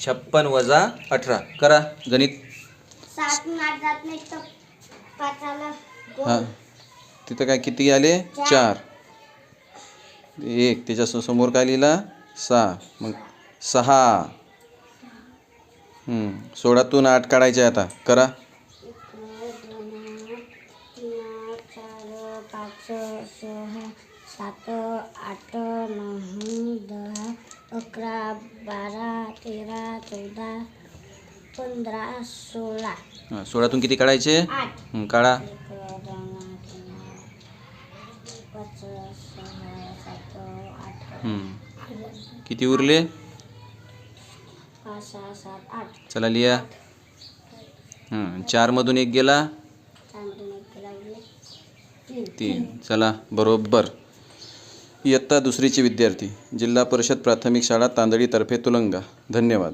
छप्पन वजा अठरा. करा गणित. सात आठ जात नाही तर पाच आला हां. तिथं काय किती आले? चार. एक. त्याच्या स- समोर काय लिहिला? सहा. मग सहा. हम्म, सोळातून आठ काढायचे आता. करा. तीन चार पाच सहा सात आठ नऊ दहा अकरा बारा तेरा चौदा पंधरा सोळा. हां, सोळातून किती काढायचे? आठ. हं, काढा. एक दोन तीन पाच सहा सात आठ हं. किती उरले? पाच सहा सात आठ. चला लिहा. हां चारमधून एक केला गेले तीन. तीन. चला बरोबर. इयत्ता दुसरीचे विद्यार्थी जिल्हा परिषद प्राथमिक शाळा तांदळीतर्फे तुलंगा. धन्यवाद.